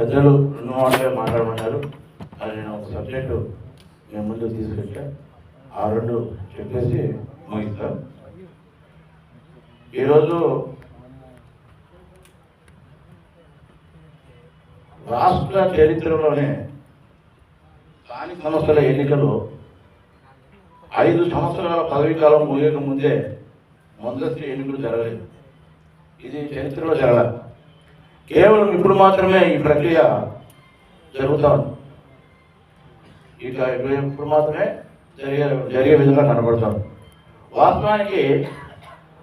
పెద్దలు రెండు మాటలే మాట్లాడమన్నారు. అది నేను ఒక సబ్జెక్టు నేను ముందు తీసుకెళ్తా ఆ రెండు చెప్పేసి ముగిస్తాం. ఈరోజు రాష్ట్ర చరిత్రలోనే స్థానిక సంస్థల ఎన్నికలు ఐదు సంవత్సరాల పదవీ కాలం ముగియక ముందే ముందస్తు ఎన్నికలు జరగలేదు. ఇది చరిత్రలో జరగదు కేవలం ఇప్పుడు మాత్రమే ఈ ప్రక్రియ జరుగుతా ఇక ఇప్పుడు మాత్రమే జరిగే జరిగే విధంగా కనబడతాం వాస్తవానికి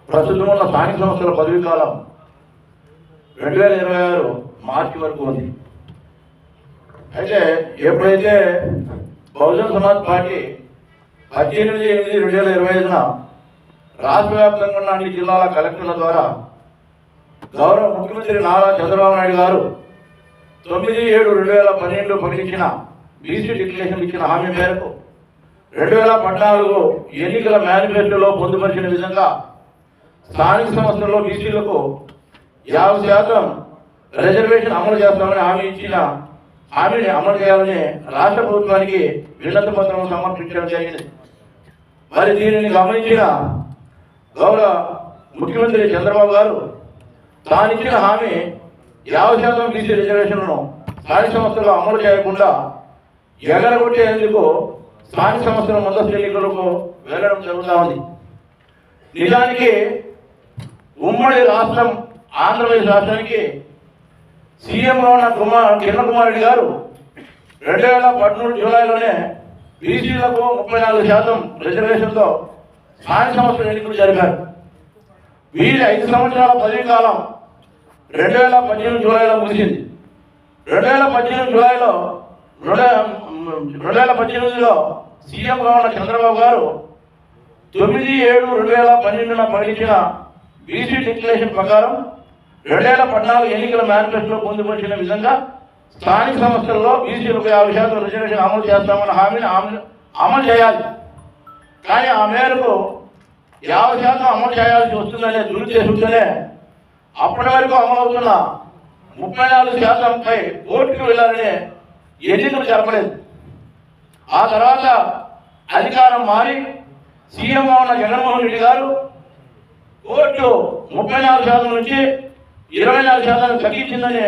ప్రస్తుతం ఉన్న స్థానిక సంస్థల పదవీ కాలం రెండు వేల ఇరవై ఆరు మార్చి వరకు ఉంది. అయితే ఎప్పుడైతే బహుజన సమాజ్ పార్టీ పద్దెనిమిది ఎనిమిది రెండు వేల ఇరవై ఐదున రాష్ట్ర వ్యాప్తంగా ఉన్న అన్ని జిల్లాల కలెక్టర్ల ద్వారా గౌరవ ముఖ్యమంత్రి నారా చంద్రబాబు నాయుడు గారు తొమ్మిది ఏడు రెండు వేల పన్నెండులో ప్రకటించిన బీసీ డిక్లరేషన్ ఇచ్చిన హామీ మేరకు రెండు వేల పద్నాలుగు ఎన్నికల మేనిఫెస్టోలో పొందుపరిచిన విధంగా స్థానిక సంస్థల్లో బీసీలకు యాభై శాతం రిజర్వేషన్ అమలు చేస్తామని హామీ ఇచ్చిన హామీని అమలు చేయాలని రాష్ట్ర ప్రభుత్వానికి వినతి పత్రం సమర్పించడం జరిగింది. మరి దీనిని గమనించిన గౌరవ ముఖ్యమంత్రి చంద్రబాబు గారు తాను ఇచ్చిన హామీ యాభై శాతం బీసీ రిజర్వేషన్లను స్థానిక సంస్థలు అమలు చేయకుండా ఎగరగొట్టేందుకు స్థానిక సంస్థల ముందస్తు ఎన్నికలకు వెళ్ళడం జరుగుతూ ఉంది. నిజానికి ఉమ్మడి రాష్ట్రం ఆంధ్రప్రదేశ్ రాష్ట్రానికి సీఎంగా ఉన్న కుమార్ కిరణ్ కుమార్ రెడ్డి గారు రెండు వేల పదమూడు జూలైలోనే బీసీలకు ముప్పై నాలుగు శాతం రిజర్వేషన్తో స్థానిక సంస్థల ఎన్నికలు జరిపారు. వీరి ఐదు సంవత్సరాల పదవి కాలం రెండు వేల పద్దెనిమిది జూలైలో ముగిసింది. రెండు వేల పద్దెనిమిది జూలైలో రెండు రెండు వేల పద్దెనిమిదిలో సీఎంగా ఉన్న చంద్రబాబు గారు తొమ్మిది ఏడు రెండు వేల పన్నెండున ప్రకటించిన బీసీ డిక్లరేషన్ ప్రకారం రెండు వేల పద్నాలుగు ఎన్నికల మేనిఫెస్టోలో పొందుపరిచిన విధంగా స్థానిక సంస్థల్లో బీసీలకు యాభై శాతం రిజర్వేషన్ అమలు చేస్తామన్న హామీని అమలు చేయాలి. కానీ ఆ మేరకు యాభై శాతం అమలు చేయాల్సి వస్తుందనే దురుద్దేశంతోనే అప్పటి వరకు అమలవుతున్న ముప్పై నాలుగు శాతంపై కోర్టుకు వెళ్ళాలని ఎన్నికలు జరపలేదు. ఆ తర్వాత అధికారం మారి సీఎం ఉన్న జగన్మోహన్ రెడ్డి గారు కోర్టు ముప్పై నాలుగు శాతం నుంచి ఇరవై నాలుగు శాతానికి తగ్గించిందని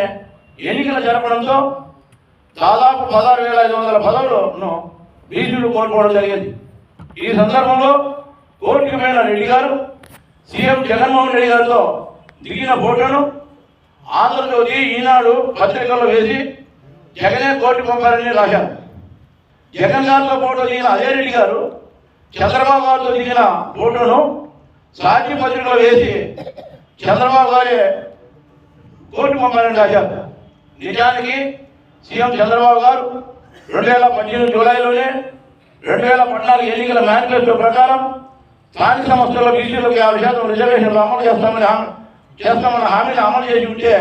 ఎన్నికలు జరపడంతో దాదాపు పదహారు వేల ఐదు వందల పదవులను బీసీలు కోల్పోవడం జరిగింది. ఈ సందర్భంలో కోర్టుకు వెళ్ళిన రెడ్డి గారు సీఎం జగన్మోహన్ రెడ్డి గారితో దిగిన ఫోటోను ఆంధ్రజ్యోతి ఈనాడు పత్రికల్లో వేసి జగనే కోర్టు పంపారని రాశారు. జగన్ గారితో ఫోటో దిగిన అదే రెడ్డి గారు చంద్రబాబు గారితో దిగిన ఫోటోను సాక్షి పత్రికలో వేసి చంద్రబాబు గారే కోర్టు పంపారని రాశారు. నిజానికి సీఎం చంద్రబాబు గారు రెండు వేల పద్దెనిమిది జూలైలోనే రెండు వేల పద్నాలుగు ఎన్నికల మేనిఫెస్టో ప్రకారం స్థానిక సంస్థల్లో బీసీలకు యాభై శాతం రిజర్వేషన్లు అమలు చేస్తామని హామీ చేస్తామన్న హామీని అమలు చేసి ఉంటే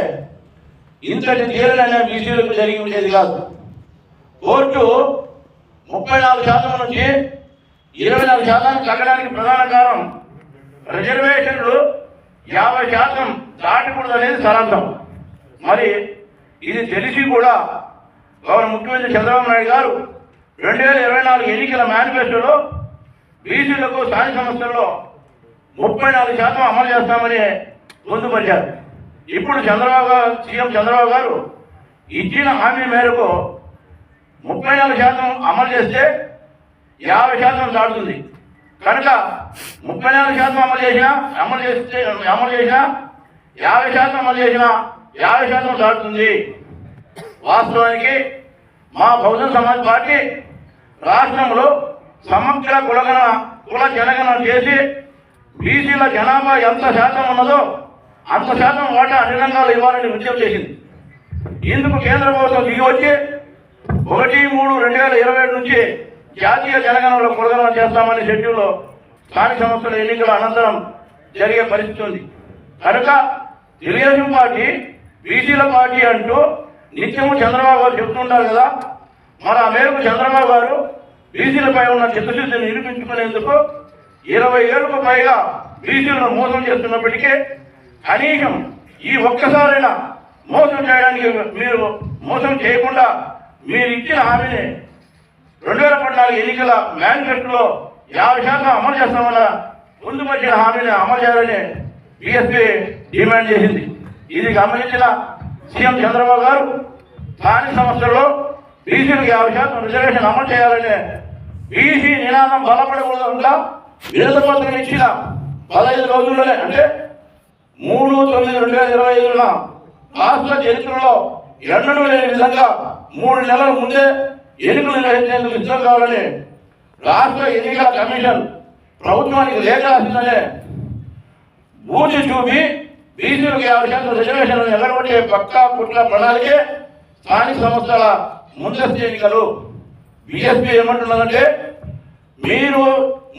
ఇంతటి తీరననే బీసీలకు జరిగి ఉండేది కాదు. కోర్టు ముప్పై నాలుగు శాతం నుంచి ఇరవై నాలుగు శాతానికి తగ్గడానికి ప్రధాన కారణం రిజర్వేషన్లు యాభై శాతం దాటకూడదు అనేది సరంతం మరి ఇది తెలిసి కూడా గౌరవ ముఖ్యమంత్రి చంద్రబాబు నాయుడు గారు రెండు వేల ఇరవై నాలుగు ఎన్నికల మేనిఫెస్టోలో బీసీలకు స్థానిక సంస్థల్లో ముప్పై నాలుగు శాతం అమలు చేస్తామని పొందుపరిచారు ఇప్పుడు చంద్రబాబు గారు సీఎం చంద్రబాబు గారు ఇచ్చిన హామీ మేరకు ముప్పై నాలుగు శాతం అమలు చేస్తే యాభై శాతం దాటుతుంది. కనుక ముప్పై నాలుగు శాతం అమలు చేసినా అమలు చేస్తే అమలు చేసినా యాభై శాతం అమలు చేసినా యాభై శాతం దాటుతుంది. వాస్తవానికి మా బహుజన సమాజ్ పార్టీ రాష్ట్రంలో సమగ్ర కులగణ కుల జనగణన చేసి బీసీల జనాభా ఎంత శాతం ఉన్నదో అంత శాతం వాటా అన్ని రంగాలు ఇవ్వాలని విజ్ఞప్తి చేసింది. ఇందుకు కేంద్ర ప్రభుత్వం దిగి వచ్చి ఒకటి మూడు రెండు వేల ఇరవై ఏడు నుంచి జాతీయ జనగణంలో కులగణన చేస్తామని షెడ్యూల్లో స్థానిక సంస్థల ఎన్నికల అనంతరం జరిగే పరిస్థితి ఉంది. కనుక తెలుగుదేశం పార్టీ బీసీల పార్టీ అంటూ నిత్యము చంద్రబాబు గారు చెప్తుంటారు కదా మరి ఆ మేరకు చంద్రబాబు గారు బీసీలపై ఉన్న చిత్తశుద్ధిని నిరూపించుకునేందుకు ఇరవై ఏళ్ళకు పైగా బీసీలను మోసం చేస్తున్నప్పటికీ కనీసం ఈ ఒక్కసారైనా మోసం చేయడానికి మీరు మోసం చేయకుండా మీరు ఇచ్చిన హామీని రెండు వేల పద్నాలుగు ఎన్నికల మేనిఫెస్టోలో యాభై శాతం అమలు చేస్తామన్న ముందు వచ్చిన హామీని అమలు చేయాలని బీఎస్పీ డిమాండ్ చేసింది. ఇది గమనించిన సీఎం చంద్రబాబు గారు స్థానిక సంస్థల్లో బీసీలకు యాభై శాతం రిజర్వేషన్ అమలు చేయాలని బీసీ నినాదం బలపడకుండా వినతి ఇచ్చిన పదహైదు రోజుల్లోనే అంటే మూడు తొమ్మిది రెండు వేల ఇరవై ఐదున రాష్ట్ర చరిత్రలో ఎన్నడూ లేని విధంగా మూడు నెలల ముందే ఎన్నికలు నిర్వహించేందుకు సిద్ధం కావాలని రాష్ట్ర ఎన్నికల కమిషన్ ప్రభుత్వానికి లేఖ రాసిందనే ఊచి చూపి బీసీలకు యాభై శాతం రిజర్వేషన్లు ఎగరగొట్టే పక్కా కుట్ల ప్రణాళికే స్థానిక సంస్థల ముందస్తు ఎన్నికలు. బీఎస్పీ ఏమంటున్నదంటే మీరు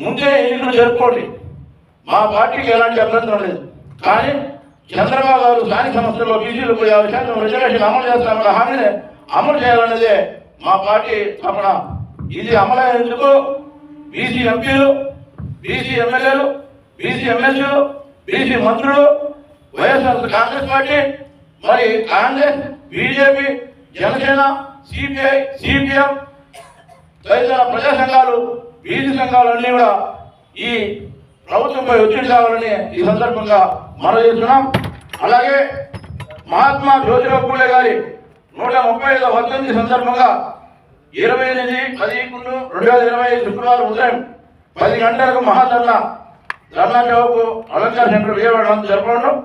ముందే ఎన్నికలు జరుపుకోండి. మా పార్టీకి ఎలాంటి అభ్యంతరం లేదు. కానీ చంద్రబాబు గారు స్థానిక సంస్థల్లో బీసీలకు యాభై శాతం రిజర్వేషన్ అమలు చేస్తామన్న హామీని అమలు చేయాలన్నదే మా పార్టీ తపన ఇది అమలయ్యేందుకు బీసీ ఎంపీలు బీసీ ఎమ్మెల్యేలు బీసీ ఎమ్మెల్యేలు బీసీ మంత్రులు వైఎస్ఆర్ కాంగ్రెస్ పార్టీ మరి Congress BJP Janasena CPI CPM తదితర ప్రజా సంఘాలు బీసీ సంఘాలు అన్నీ కూడా ఈ ప్రభుత్వంపై ఒత్తిడి కావాలని ఈ సందర్భంగా మనం చేస్తున్నాం. అలాగే మహాత్మా జ్యోతిరావు పూలే గారి నూట ముప్పై ఐదవ వర్ధంతి సందర్భంగా ఇరవై ఎనిమిది పదిహేను రెండు వేల ఇరవై ఐదు శుక్రవారం ఉదయం పది గంటలకు మహాధర్నా ధర్నా చౌకు అలంకార సెంటర్ విజయవాడ జరపడం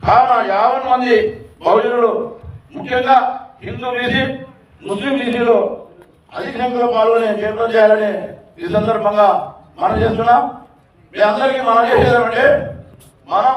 కావున యాభై మంది బహుజనులు ముఖ్యంగా హిందూ బీసీ ముస్లిం బీసీలు అధిక సంఖ్యలో పాల్గొని జయప్రదం చేయాలని ఈ సందర్భంగా మనం చేస్తున్నాం. మీ అందరికీ మనం చేసేదామంటే మనం